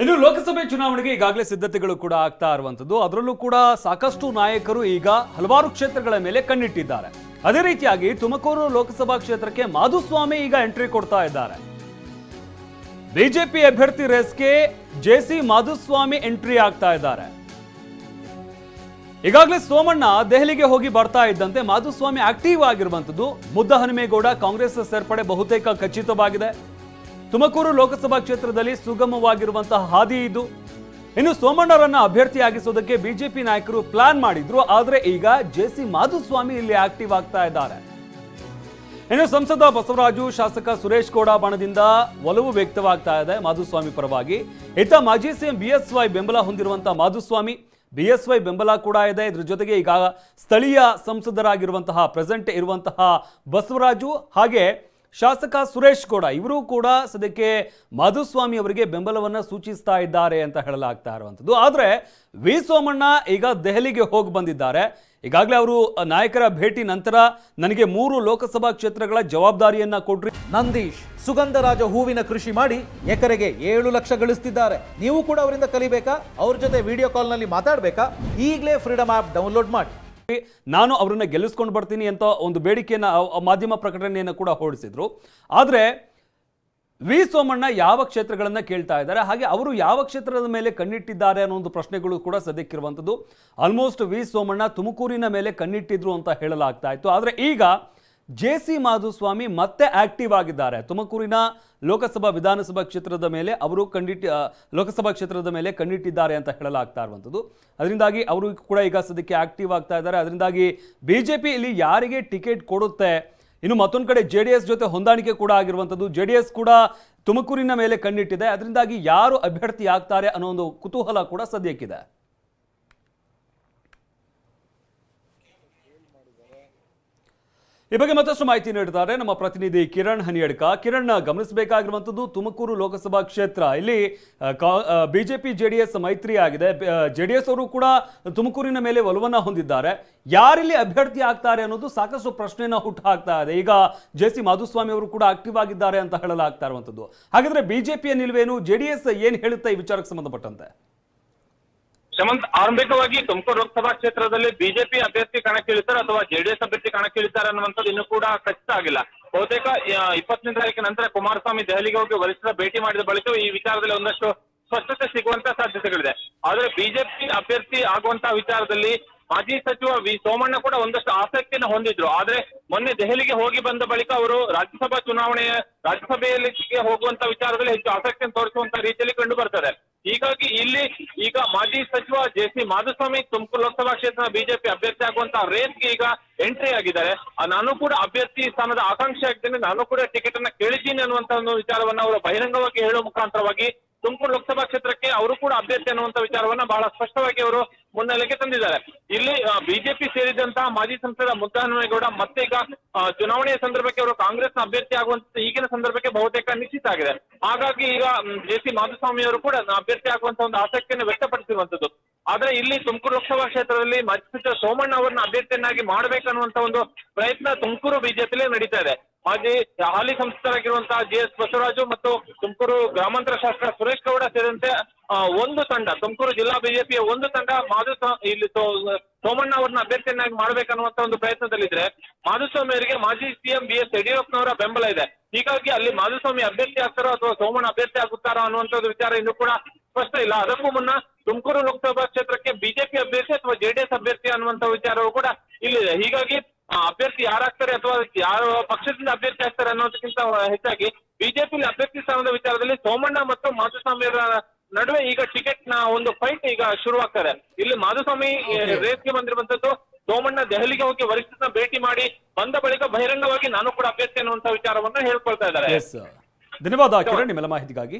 ಇನ್ನು ಲೋಕಸಭೆ ಚುನಾವಣೆಗೆ ಈಗಾಗಲೇ ಸಿದ್ಧತೆಗಳು ಕೂಡ ಆಗ್ತಾ ಇರುವಂತದ್ದು ಅದರಲ್ಲೂ ಕೂಡ ಸಾಕಷ್ಟು ನಾಯಕರು ಈಗ ಹಲವಾರು ಕ್ಷೇತ್ರಗಳ ಮೇಲೆ ಕಣ್ಣಿಟ್ಟಿದ್ದಾರೆ. ಅದೇ ರೀತಿಯಾಗಿ ತುಮಕೂರು ಲೋಕಸಭಾ ಕ್ಷೇತ್ರಕ್ಕೆ ಮಾಧುಸ್ವಾಮಿ ಈಗ ಎಂಟ್ರಿ ಕೊಡ್ತಾ ಇದ್ದಾರೆ. ಬಿಜೆಪಿ ಅಭ್ಯರ್ಥಿ ರೇಸ್ಗೆ ಜೆಸಿ ಮಾಧುಸ್ವಾಮಿ ಎಂಟ್ರಿ ಆಗ್ತಾ ಇದ್ದಾರೆ. ಈಗಾಗಲೇ ಸೋಮಣ್ಣ ದೆಹಲಿಗೆ ಹೋಗಿ ಬರ್ತಾ ಇದ್ದಂತೆ ಮಾಧುಸ್ವಾಮಿ ಆಕ್ಟಿವ್ ಆಗಿರುವಂತದ್ದು ಮುದ್ದಹನುಮೇಗೌಡ ಕಾಂಗ್ರೆಸ್ ಸೇರ್ಪಡೆ ಬಹುತೇಕ ಖಚಿತವಾಗಿದೆ. ತುಮಕೂರು ಲೋಕಸಭಾ ಕ್ಷೇತ್ರದಲ್ಲಿ ಸುಗಮವಾಗಿರುವಂತಹ ಹಾದಿ ಇದು. ಇನ್ನು ಸೋಮಣ್ಣರನ್ನ ಅಭ್ಯರ್ಥಿಯಾಗಿಸೋದಕ್ಕೆ ಬಿಜೆಪಿ ನಾಯಕರು ಪ್ಲಾನ್ ಮಾಡಿದ್ರು, ಆದರೆ ಈಗ ಜೆ ಸಿ ಮಾಧುಸ್ವಾಮಿ ಇಲ್ಲಿ ಆಕ್ಟಿವ್ ಆಗ್ತಾ ಇದ್ದಾರೆ. ಇನ್ನು ಸಂಸದ ಬಸವರಾಜು, ಶಾಸಕ ಸುರೇಶ್ ಗೌಡ ಬಣದಿಂದ ಒಲವು ವ್ಯಕ್ತವಾಗ್ತಾ ಇದೆ ಮಾಧುಸ್ವಾಮಿ ಪರವಾಗಿ. ಇತ್ತ ಮಾಜಿ ಸಿಎಂ ಬಿ ಎಸ್ ವೈ ಬೆಂಬಲ ಹೊಂದಿರುವಂತಹ ಮಾಧುಸ್ವಾಮಿ, ಬಿ ಎಸ್ ವೈ ಬೆಂಬಲ ಕೂಡ ಇದೆ. ಇದ್ರ ಜೊತೆಗೆ ಈಗ ಸ್ಥಳೀಯ ಸಂಸದರಾಗಿರುವಂತಹ, ಪ್ರೆಸೆಂಟ್ ಇರುವಂತಹ ಬಸವರಾಜು, ಹಾಗೆ ಶಾಸಕ ಸುರೇಶ್ ಗೌಡ ಇವರು ಕೂಡ ಸದ್ಯಕ್ಕೆ ಮಾಧುಸ್ವಾಮಿ ಅವರಿಗೆ ಬೆಂಬಲವನ್ನು ಸೂಚಿಸ್ತಾ ಇದ್ದಾರೆ ಅಂತ ಹೇಳಲಾಗ್ತಾ ಇರುವಂಥದ್ದು. ಆದರೆ ವಿ ಸೋಮಣ್ಣ ಈಗ ದೆಹಲಿಗೆ ಹೋಗಿ ಬಂದಿದ್ದಾರೆ. ಈಗಾಗಲೇ ಅವರು ನಾಯಕರ ಭೇಟಿ ನಂತರ ನನಗೆ ಮೂರು ಲೋಕಸಭಾ ಕ್ಷೇತ್ರಗಳ ಜವಾಬ್ದಾರಿಯನ್ನ ಕೊಡ್ರಿ ನಂದೀಶ್, ಸುಗಂಧರಾಜ ಹೂವಿನ ಕೃಷಿ ಮಾಡಿ ಎಕರೆಗೆ ಏಳು ಲಕ್ಷ ಗಳಿಸ್ತಿದ್ದಾರೆ. ನೀವು ಕೂಡ ಅವರಿಂದ ಕಲಿಬೇಕಾ? ಅವ್ರ ಜೊತೆ ವಿಡಿಯೋ ಕಾಲ್ನಲ್ಲಿ ಮಾತಾಡಬೇಕಾ? ಈಗಲೇ ಫ್ರೀಡಮ್ ಆ್ಯಪ್ ಡೌನ್ಲೋಡ್ ಮಾಡಿ. ನಾನು ಅವರನ್ನ ಗೆಲ್ಲಿಸ್ಕೊಂಡು ಬರ್ತೀನಿ ಅಂತ ಒಂದು ಬೇಡಿಕೆಯನ್ನು ಮಾಧ್ಯಮ ಪ್ರಕಟಣೆಯನ್ನು ಕೂಡ ಹೊರಡಿಸಿದ್ರು. ಆದರೆ ವಿ ಸೋಮಣ್ಣ ಯಾವ ಕ್ಷೇತ್ರಗಳನ್ನು ಕೇಳ್ತಾ ಇದ್ದಾರೆ? ಹಾಗೆ ಅವರು ಯಾವ ಕ್ಷೇತ್ರದ ಮೇಲೆ ಕಣ್ಣಿಟ್ಟಿದ್ದಾರೆ ಅನ್ನೋ ಒಂದು ಪ್ರಶ್ನೆಗಳು ಕೂಡ ಸದ್ಯಕ್ಕಿರುವಂಥದ್ದು. ಆಲ್ಮೋಸ್ಟ್ ವಿ ಸೋಮಣ್ಣ ತುಮಕೂರಿನ ಮೇಲೆ ಕಣ್ಣಿಟ್ಟಿದ್ರು ಅಂತ ಹೇಳಲಾಗ್ತಾ ಇತ್ತು. ಆದರೆ ಈಗ ಜೆ ಸಿ ಮಾಧುಸ್ವಾಮಿ ಮತ್ತೆ ಆಕ್ಟಿವ್ ಆಗಿದ್ದಾರೆ. ತುಮಕೂರಿನ ಲೋಕಸಭಾ ವಿಧಾನಸಭಾ ಕ್ಷೇತ್ರದ ಮೇಲೆ ಅವರು ಕಂಡಿಟ್ಟಿ ಲೋಕಸಭಾ ಕ್ಷೇತ್ರದ ಮೇಲೆ ಕಂಡಿಟ್ಟಿದ್ದಾರೆ ಅಂತ ಹೇಳಲಾಗ್ತಾ ಇರುವಂಥದ್ದು. ಅದರಿಂದಾಗಿ ಅವರು ಕೂಡ ಈಗ ಸದ್ಯಕ್ಕೆ ಆಕ್ಟಿವ್ ಆಗ್ತಾ ಇದ್ದಾರೆ. ಅದರಿಂದಾಗಿ ಬಿಜೆಪಿ ಇಲ್ಲಿ ಯಾರಿಗೆ ಟಿಕೆಟ್ ಕೊಡುತ್ತೆ? ಇನ್ನು ಮತ್ತೊಂದು ಕಡೆ ಜೆ ಡಿ ಎಸ್ ಜೊತೆ ಹೊಂದಾಣಿಕೆ ಕೂಡ ಆಗಿರುವಂಥದ್ದು. ಜೆ ಡಿ ಎಸ್ ಕೂಡ ತುಮಕೂರಿನ ಮೇಲೆ ಕಣ್ಣಿಟ್ಟಿದೆ. ಅದರಿಂದಾಗಿ ಯಾರು ಅಭ್ಯರ್ಥಿ ಆಗ್ತಾರೆ ಅನ್ನೋ ಒಂದು ಕುತೂಹಲ ಕೂಡ ಸದ್ಯಕ್ಕಿದೆ ಈ ಬಗ್ಗೆ ಮತ್ತಷ್ಟು ಮಾಹಿತಿ ನೀಡಿದ್ದಾರೆ ನಮ್ಮ ಪ್ರತಿನಿಧಿ ಕಿರಣ್ ಹನಿಯಡ್ಕ. ಕಿರಣ್ ಗಮನಿಸಬೇಕಾಗಿರುವಂಥದ್ದು ತುಮಕೂರು ಲೋಕಸಭಾ ಕ್ಷೇತ್ರ. ಇಲ್ಲಿ ಬಿಜೆಪಿ, ಜೆಡಿಎಸ್ ಮೈತ್ರಿ ಆಗಿದೆ ಜೆಡಿಎಸ್ ಅವರು ಕೂಡ ತುಮಕೂರಿನ ಮೇಲೆ ಒಲವನ್ನ ಹೊಂದಿದ್ದಾರೆ. ಯಾರಿಲ್ಲಿ ಅಭ್ಯರ್ಥಿ ಆಗ್ತಾರೆ ಅನ್ನೋದು ಸಾಕಷ್ಟು ಪ್ರಶ್ನೆನ ಹುಟ್ಟು ಹಾಕ್ತಾ ಇದೆ. ಈಗ ಜೆ ಸಿ ಮಾಧುಸ್ವಾಮಿ ಅವರು ಕೂಡ ಆಕ್ಟಿವ್ ಆಗಿದ್ದಾರೆ ಅಂತ ಹೇಳಲಾಗ್ತಾ ಇರುವಂಥದ್ದು. ಹಾಗಾದ್ರೆ ಬಿಜೆಪಿಯ ನಿಲುವೇನು? ಜೆಡಿಎಸ್ ಏನ್ ಹೇಳುತ್ತೆ ಈ ವಿಚಾರಕ್ಕೆ ಸಂಬಂಧಪಟ್ಟಂತೆ? ಶಮಂತ್ ಆರಂಭಿಕವಾಗಿ ತುಮಕೂರು ಲೋಕಸಭಾ ಕ್ಷೇತ್ರದಲ್ಲಿ ಬಿಜೆಪಿ ಅಭ್ಯರ್ಥಿ ಕಣಕ್ಕಿಳಿತಾರೆ ಅಥವಾ ಜೆಡಿಎಸ್ ಅಭ್ಯರ್ಥಿ ಕಣಕ್ಕಿಳಿತಾರೆ ಅನ್ನುವಂಥದ್ದು ಇನ್ನೂ ಕೂಡ ಖಚಿತ ಆಗಿಲ್ಲ. ಬಹುತೇಕ ಇಪ್ಪತ್ತನೇ ತಾರೀಕಿನ ನಂತರ ಕುಮಾರಸ್ವಾಮಿ ದೆಹಲಿಗೆ ಹೋಗಿ ವರಿಷ್ಠರ ಭೇಟಿ ಮಾಡಿದ ಬಳಿಕ ಈ ವಿಚಾರದಲ್ಲಿ ಒಂದಷ್ಟು ಸ್ಪಷ್ಟತೆ ಸಿಗುವಂತ ಸಾಧ್ಯತೆಗಳಿದೆ. ಆದರೆ ಬಿಜೆಪಿ ಅಭ್ಯರ್ಥಿ ಆಗುವಂತಹ ವಿಚಾರದಲ್ಲಿ ಮಾಜಿ ಸಚಿವ ವಿ ಸೋಮಣ್ಣ ಕೂಡ ಒಂದಷ್ಟು ಆಸಕ್ತಿಯನ್ನು ಹೊಂದಿದ್ರು. ಆದ್ರೆ ಮೊನ್ನೆ ದೆಹಲಿಗೆ ಹೋಗಿ ಬಂದ ಬಳಿಕ ಅವರು ರಾಜ್ಯಸಭಾ ಚುನಾವಣೆಯ, ರಾಜ್ಯಸಭೆಯಲ್ಲಿ ಹೋಗುವಂತ ವಿಚಾರದಲ್ಲಿ ಹೆಚ್ಚು ಆಸಕ್ತಿಯನ್ನು ತೋರಿಸುವಂತ ರೀತಿಯಲ್ಲಿ ಕಂಡು ಬರ್ತದೆ. ಹೀಗಾಗಿ ಇಲ್ಲಿ ಈಗ ಮಾಜಿ ಸಚಿವ ಜೆ ಸಿ ಮಾಧುಸ್ವಾಮಿ ತುಮಕೂರು ಲೋಕಸಭಾ ಕ್ಷೇತ್ರ ಬಿಜೆಪಿ ಅಭ್ಯರ್ಥಿ ಆಗುವಂತಹ ರೇಸ್ಗೆ ಈಗ ಎಂಟ್ರಿ ಆಗಿದ್ದಾರೆ. ನಾನು ಕೂಡ ಅಭ್ಯರ್ಥಿ ಸ್ಥಾನದ ಆಕಾಂಕ್ಷೆ ಆಗಿದ್ದೇನೆ ನಾನು ಕೂಡ ಟಿಕೆಟ್ ಅನ್ನ ಕೇಳಿದ್ದೀನಿ ಅನ್ನುವಂತ ಒಂದು ವಿಚಾರವನ್ನ ಅವರು ಬಹಿರಂಗವಾಗಿ ಹೇಳುವ ಮುಖಾಂತರವಾಗಿ ತುಮಕೂರು ಲೋಕಸಭಾ ಕ್ಷೇತ್ರಕ್ಕೆ ಅವರು ಕೂಡ ಅಭ್ಯರ್ಥಿ ಅನ್ನುವಂತ ವಿಚಾರವನ್ನ ಬಹಳ ಸ್ಪಷ್ಟವಾಗಿ ಅವರು ಮುನ್ನೆಲೆಗೆ ತಂದಿದ್ದಾರೆ. ಇಲ್ಲಿ ಬಿಜೆಪಿ ಸೇರಿದಂತಹ ಮಾಜಿ ಸಂಸದ ಮುದ್ದಹನುಮೇಗೌಡ ಮತ್ತೆ ಈಗ ಚುನಾವಣೆಯ ಸಂದರ್ಭಕ್ಕೆ ಅವರು ಕಾಂಗ್ರೆಸ್ನ ಅಭ್ಯರ್ಥಿ ಆಗುವಂತ ಈಗಿನ ಸಂದರ್ಭಕ್ಕೆ ಬಹುತೇಕ ನಿಶ್ಚಿತ ಆಗಿದೆ. ಹಾಗಾಗಿ ಈಗ ಜೆ ಸಿ ಮಾಧುಸ್ವಾಮಿ ಅವರು ಕೂಡ ಅಭ್ಯರ್ಥಿ ಆಗುವಂತ ಒಂದು ಆಸಕ್ತಿಯನ್ನು ವ್ಯಕ್ತಪಡಿಸಿರುವಂತದ್ದು. ಆದ್ರೆ ಇಲ್ಲಿ ತುಮಕೂರು ಲೋಕಸಭಾ ಕ್ಷೇತ್ರದಲ್ಲಿ ಮಾಜಿ ಸಚಿವ ಸೋಮಣ್ಣ ಅವರನ್ನ ಅಭ್ಯರ್ಥಿಯನ್ನಾಗಿ ಮಾಡಬೇಕನ್ನುವಂತ ಒಂದು ಪ್ರಯತ್ನ ತುಮಕೂರು ಬಿಜೆಪಿಲೇ ನಡೀತಾ ಇದೆ. ಮಾಜಿ ಹಾಲಿ ಸಂಸದರಾಗಿರುವಂತಹ ಜಿ ಎಸ್ ಬಸವರಾಜು ಮತ್ತು ತುಮಕೂರು ಗ್ರಾಮಾಂತರ ಶಾಸಕ ಸುರೇಶ್ ಗೌಡ ಸೇರಿದಂತೆ ಒಂದು ತಂಡ, ತುಮಕೂರು ಜಿಲ್ಲಾ ಬಿಜೆಪಿಯ ಒಂದು ತಂಡ ಮಾಧು ಇಲ್ಲಿ ಸೋಮಣ್ಣ ಅವರನ್ನ ಅಭ್ಯರ್ಥಿಯನ್ನಾಗಿ ಮಾಡ್ಬೇಕನ್ನುವಂತ ಒಂದು ಪ್ರಯತ್ನದಲ್ಲಿದ್ರೆ, ಮಾಧುಸ್ವಾಮಿ ಅವರಿಗೆ ಮಾಜಿ ಸಿಎಂ ಬಿ ಎಸ್ ಯಡಿಯೂರಪ್ಪನವರ ಬೆಂಬಲ ಇದೆ. ಹೀಗಾಗಿ ಅಲ್ಲಿ ಮಾಧುಸ್ವಾಮಿ ಅಭ್ಯರ್ಥಿ ಆಗ್ತಾರೋ ಅಥವಾ ಸೋಮಣ್ಣ ಅಭ್ಯರ್ಥಿ ಆಗುತ್ತಾರೋ ಅನ್ನುವಂಥದ್ದು ವಿಚಾರ ಇನ್ನೂ ಕೂಡ ಸ್ಪಷ್ಟ ಇಲ್ಲ. ಅದಕ್ಕೂ ಮುನ್ನ ತುಮಕೂರು ಲೋಕಸಭಾ ಕ್ಷೇತ್ರಕ್ಕೆ ಬಿಜೆಪಿ ಅಭ್ಯರ್ಥಿ ಅಥವಾ ಜೆಡಿಎಸ್ ಅಭ್ಯರ್ಥಿ ಅನ್ನುವಂತ ವಿಚಾರವೂ ಕೂಡ ಇಲ್ಲಿದೆ. ಹೀಗಾಗಿ ಅಭ್ಯರ್ಥಿ ಯಾರಾಗ್ತಾರೆ ಅಥವಾ ಯಾರು ಪಕ್ಷದಿಂದ ಅಭ್ಯರ್ಥಿ ಆಗ್ತಾರೆ ಅನ್ನೋದಕ್ಕಿಂತ ಹೆಚ್ಚಾಗಿ ಬಿಜೆಪಿ ಅಭ್ಯರ್ಥಿ ಸ್ಥಾನದ ವಿಚಾರದಲ್ಲಿ ಸೋಮಣ್ಣ ಮತ್ತು ಮಾಧುಸ್ವಾಮಿ ಅವರ ನಡುವೆ ಈಗ ಟಿಕೆಟ್ನ ಒಂದು ಫೈಟ್ ಈಗ ಶುರುವಾಗ್ತದೆ. ಇಲ್ಲಿ ಮಾಧುಸ್ವಾಮಿ ರೇಸ್ಗೆ ಬಂದಿರುವಂತದ್ದು ಸೋಮಣ್ಣ ದೆಹಲಿಗೆ ಹೋಗಿ ವರಿಷ್ಠರನ್ನ ಭೇಟಿ ಮಾಡಿ ಬಂದ ಬಳಿಕ ಬಹಿರಂಗವಾಗಿ ನಾನು ಕೂಡ ಅಭ್ಯರ್ಥಿ ಅನ್ನುವಂತ ವಿಚಾರವನ್ನ ಹೇಳ್ಕೊಳ್ತಾ ಇದ್ದಾರೆ. ಧನ್ಯವಾದ ಕಿರಣ್ ನಿಮ್ಮೆಲ್ಲ ಮಾಹಿತಿಗಾಗಿ.